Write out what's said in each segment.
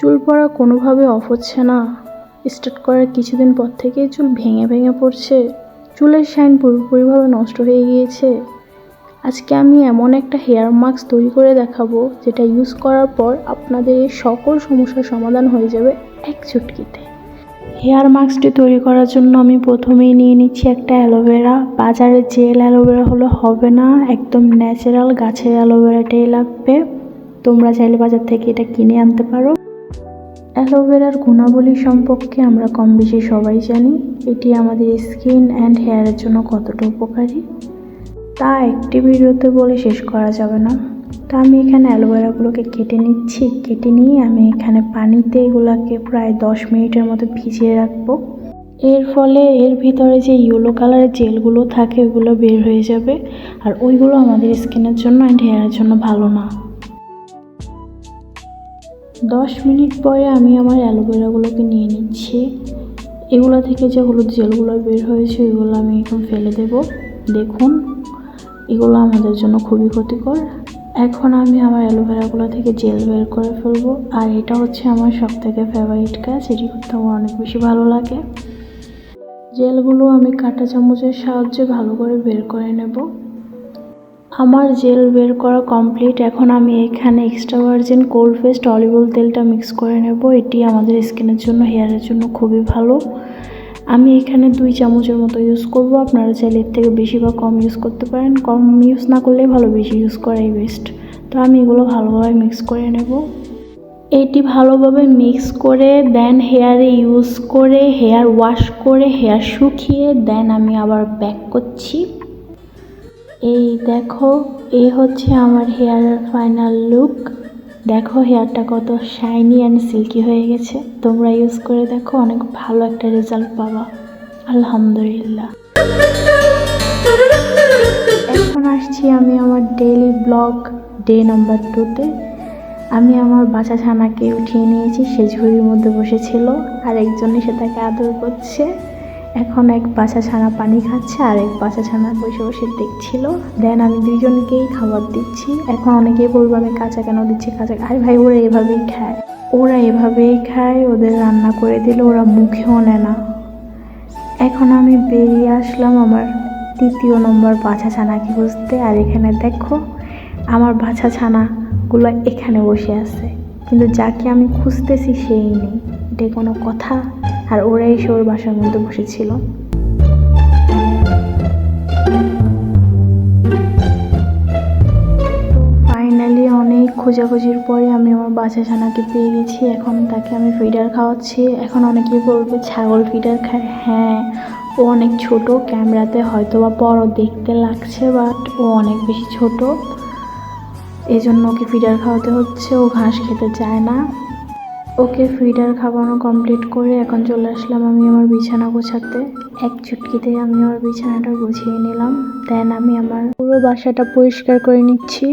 চুল পড়া কোনোভাবে অফ হচ্ছে না। স্টার্ট করার কিছুদিন পর থেকেই চুল ভেঙে ভেঙে পড়ছে। চুলের শাইন পুরোপুরিভাবে নষ্ট হয়ে গিয়েছে। আজকে আমি এমন একটা হেয়ার মাস্ক তৈরি করে দেখাবো, যেটা ইউজ করার পর আপনাদের এই সকল সমস্যার সমাধান হয়ে যাবে এক চুটকিতে। হেয়ার মাস্কটি তৈরি করার জন্য আমি প্রথমেই নিয়ে নিচ্ছি একটা অ্যালোভেরা। বাজারে জেল অ্যালোভেরা হলে হবে না, একদম ন্যাচারাল গাছের অ্যালোভেরাটাই লাগবে। তোমরা চাইলে বাজার থেকে এটা কিনে আনতে পারো। অ্যালোভেরার গুণাবলী সম্পর্কে আমরা কম বেশি সবাই জানি, এটি আমাদের স্কিন অ্যান্ড হেয়ারের জন্য কতটা উপকারী? তা একটি ভিডিওতে বলে শেষ করা যাবে না। তা আমি এখানে অ্যালোভেরাগুলোকে কেটে নিচ্ছি। কেটে নিয়ে আমি এখানে পানিতে এগুলাকে প্রায় দশ মিনিটের মতো ভিজিয়ে রাখব। এর ফলে এর ভিতরে যে ইয়েলো কালারের জেলগুলো থাকে, ওগুলো বের হয়ে যাবে। আর ওইগুলো আমাদের স্কিনের জন্য অ্যান্ড হেয়ারের জন্য ভালো না। দশ মিনিট পরে আমি আমার অ্যালোভেরাগুলোকে নিয়ে নিচ্ছি। এগুলো থেকে যে হলুদ জেলগুলো বের হয়েছে এগুলো আমি এখন ফেলে দেব। দেখুন, এগুলো আমাদের জন্য খুবই ক্ষতিকর। এখন আমি আমার অ্যালোভেরাগুলো থেকে জেল বের করে ফেলব। আর এটা হচ্ছে আমার সব থেকে ফেভারিট কাজ, এটি করতে আমার অনেক বেশি ভালো লাগে। জেলগুলো আমি কাঁটা চামচের সাহায্যে ভালো করে বের করে নেব। আমার জেল বের করা কমপ্লিট এখন আমি এখানে extra virgin cold pressed olive তেলটা মিক্স করে নেব। এটি আমাদের স্কিনের জন্য হেয়ারের জন্য খুবই ভালো। আমি এখানে দুই চামচের মতো ইউজ করব। আপনারা চাইলে এর থেকে বেশি বা কম ইউজ করতে পারেন। কম ইউজ না করলেই ভালো, বেশি ইউজ করাই বেস্ট তো আমি এগুলো ভালোভাবে মিক্স করে নেব। এটি ভালোভাবে মিক্স করে দেন হেয়ারে ইউজ করে হেয়ার ওয়াশ করে হেয়ার শুকিয়ে দেন আমি আবার ব্যাক করছি। এই দেখো, এই হচ্ছে আমার হেয়ারের ফাইনাল লুক। দেখো হেয়ারটা কত শাইনি অ্যান্ড সিল্কি হয়ে গেছে। তোমরা ইউজ করে দেখো, অনেক ভালো একটা রেজাল্ট পাবা। আলহামদুলিল্লাহ। এখন আসছি আমি আমার ডেইলি ব্লগ ডে নাম্বার টুতে আমি আমার বাচ্চা ছানাকে উঠিয়ে নিয়েছি, সে ঝুড়ির মধ্যে বসেছিল, আর একজন এসে তাকে আদর করছে। এখন এক বাচ্চা ছানা পানি খাচ্ছে আর এক বাচ্চা ছানা বসে বসে দেখছিল। দেন আমি দুইজনকেই খাবার দিচ্ছি। এখন অনেকেই বলব আমি কাঁচা কেন দিচ্ছি, কাঁচা আরে ভাই, ওরা এভাবেই খায়। ওরা এভাবেই খায়, ওদের রান্না করে দিলে ওরা মুখেও নেয় না। এখন আমি বেরিয়ে আসলাম আমার তৃতীয় নম্বর বাছা ছানাকে খুঁজতে। আর এখানে দেখো, আমার বাছা ছানাগুলো এখানে বসে আছে। কিন্তু যাকে আমি খুঁজতেছি, সেই নেই। এটা কোনো কথা? আর ওরা এসে ওর বাসার মধ্যে বসেছিল। ফাইনালি অনেক খোঁজাখুঁজির পরে আমি আমার বাচ্চা ছানাকে পেয়ে গেছি। এখন তাকে আমি ফিডার খাওয়াচ্ছি। এখন অনেকেই বলবে, ছাগল ফিডার খায়? হ্যাঁ ও অনেক ছোট। ক্যামেরাতে হয়তো বা বড় দেখতে লাগছে বাট ও অনেক বেশি ছোট। এই জন্য ওকে ফিডার খাওয়াতে হচ্ছে। ও ঘাস খেতে চায় না। ওকে ফিডার খাওয়ানো কমপ্লিট করে এখন চলে আসলাম আমি আমার বিছানা গোছাতে। এক চুটকিতে আমি আমার বিছানাটা গুছিয়ে নিলাম। দেন আমি আমার পুরো বাসাটা পরিষ্কার করে নিচ্ছি।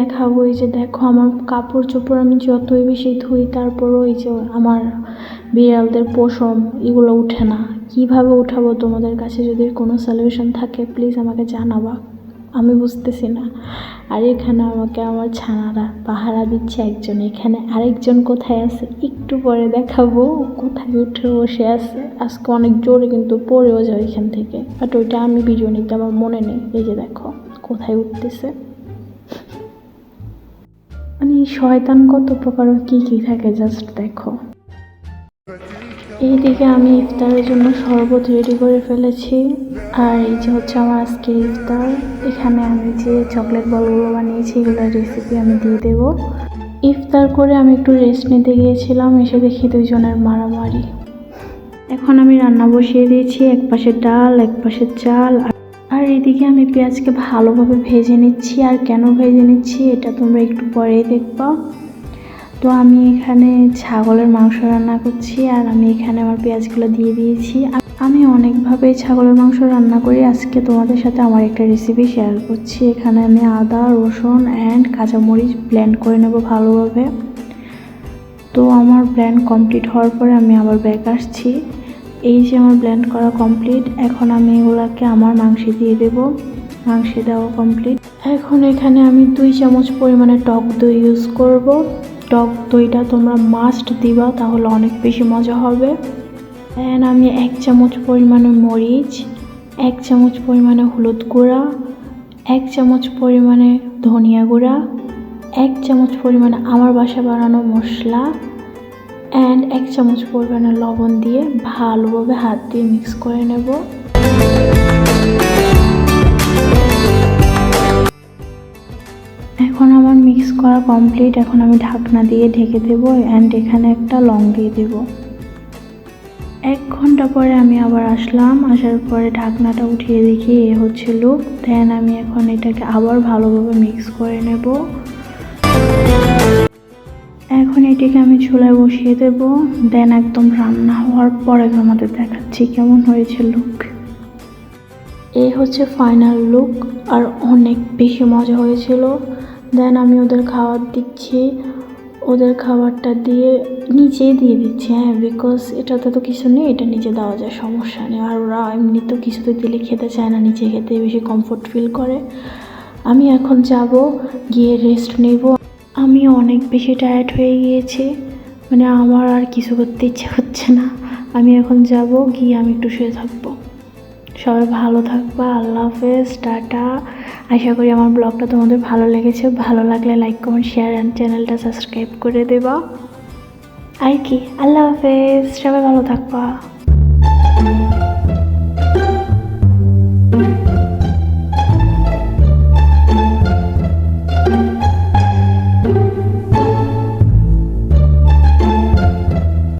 দেখাবো, এই যে দেখো আমার কাপড় চোপড় আমি যতই বেশি ধুই, তারপরও এই যে আমার বিড়ালদের পশম, এগুলো উঠে না। কীভাবে উঠাবো তোমাদের কাছে যদি কোনো সলিউশন থাকে প্লিজ আমাকে জানাবা। আমি বুঝতেছি না। আর এখানে আমাকে আমার ছানারা পাহারা দিচ্ছে একজন, এখানে আরেকজন কোথায় আছে? একটু পরে দেখাবো কোথায় উঠে বসে আছে। আজকে অনেক জোরে কিন্তু পড়েও যায় এখান থেকে। বাট ওইটা আমি ভিডিও নিতে আমার মনে নেই। এই যে দেখো, কোথায় উঠতেছে। মানে শয়তান কত প্রকার কি কি থাকে জাস্ট দেখো। এইদিকে আমি ইফতারের জন্য শরবত রেডি করে ফেলেছি। আর এই যে হচ্ছে আমার আজকে ইফতার, এখানে আমি যে চকলেট বলগুলো বানিয়েছি, এগুলোর রেসিপি আমি দিয়ে দেব। ইফতার করে আমি একটু রেস্ট নিতে গিয়েছিলাম, এসে দেখি দুইজনের মারামারি। এখন আমি রান্না বসিয়ে দিয়েছি এক পাশে ডাল এক পাশে চাল এদিকে আমি পেঁয়াজকে ভালোভাবে ভেজে নিচ্ছি আর কেন ভেজে নিচ্ছি এটা তোমরা একটু পরেই দেখবা। তো আমি এখানে ছাগলের মাংস রান্না করছি আর আমি এখানে আমার পেঁয়াজগুলো দিয়ে দিয়েছি। আমি অনেকভাবে ছাগলের মাংস রান্না করি। আজকে তোমাদের সাথে আমার একটা রেসিপি শেয়ার করছি। এখানে আমি আদা, রসুন অ্যান্ড কাঁচামরিচ ব্লেন্ড করে নেব ভালোভাবে। তো আমার ব্লেন্ড কমপ্লিট হওয়ার পরে আমি আবার ব্যাক আসছি। এই যে আমার ব্লেন্ড করা কমপ্লিট এখন আমি এগুলাকে আমার মাংসে দিয়ে দেব। মাংসে দেওয়া কমপ্লিট এখন এখানে আমি দুই চামচ পরিমাণে টক দই ইউজ করব। টক দইটা তোমরা মাস্ট দিবা, তাহলে অনেক বেশি মজা হবে। অ্যান্ড আমি এক চামচ পরিমাণে মরিচ, এক চামচ পরিমাণে হলুদ গুঁড়া, এক চামচ পরিমাণে ধনিয়া গুঁড়া, এক চামচ পরিমাণে আমার বাসা বানানো মশলা অ্যান্ড এক চামচ পরিমাণে লবণ দিয়ে ভালোভাবে হাত দিয়ে মিক্স করে নেব। এখন আমার মিক্স করা কমপ্লিট এখন আমি ঢাকনা দিয়ে ঢেকে দেবো অ্যান্ড এখানে একটা লং দিয়ে দেবো। এক ঘণ্টা পরে আমি আবার আসলাম, আসার পরে ঢাকনাটা উঠিয়ে দেখি এ হচ্ছে লুক দেন আমি এখন এটাকে আবার ভালোভাবে মিক্স করে নেব। এখন এটিকে আমি চুলায় বসিয়ে দেব। দেন একদম রান্না হওয়ার পরে তোমাদের দেখাচ্ছি কেমন হয়েছে লুক এই হচ্ছে ফাইনাল লুক আর অনেক বেশি মজা হয়েছিল। দেন আমি ওদের খাবার দিচ্ছি। ওদের খাবারটা দিয়ে নিচেই দিয়ে দিচ্ছি হ্যাঁ বিকজ এটাতে তো কিছু নেই, এটা নিচে দেওয়া যায়, সমস্যা নেই। আর ওরা এমনিতেও কিছুতে দিলে খেতে চায় না নিচে খেতে বেশি কমফোর্ট ফিল করে। আমি এখন যাব, গিয়ে রেস্ট নেব। আমি অনেক বেশি টায়ার্ড হয়ে গিয়েছি। মানে আমার আর কিছু করতে ইচ্ছে হচ্ছে না। আমি এখন যাব, গিয়ে আমি একটু শুয়ে থাকব। সবাই ভালো থাকবা, আল্লাহ হাফেজ, টাটা। আশা করি আমার ব্লগটা তোমাদের ভালো লেগেছে। ভালো লাগলে লাইক কমেন্ট শেয়ার অ্যান্ড চ্যানেলটা সাবস্ক্রাইব করে দেবা। আর কি? আল্লাহ হাফেজ, সবাই ভালো থাকবা।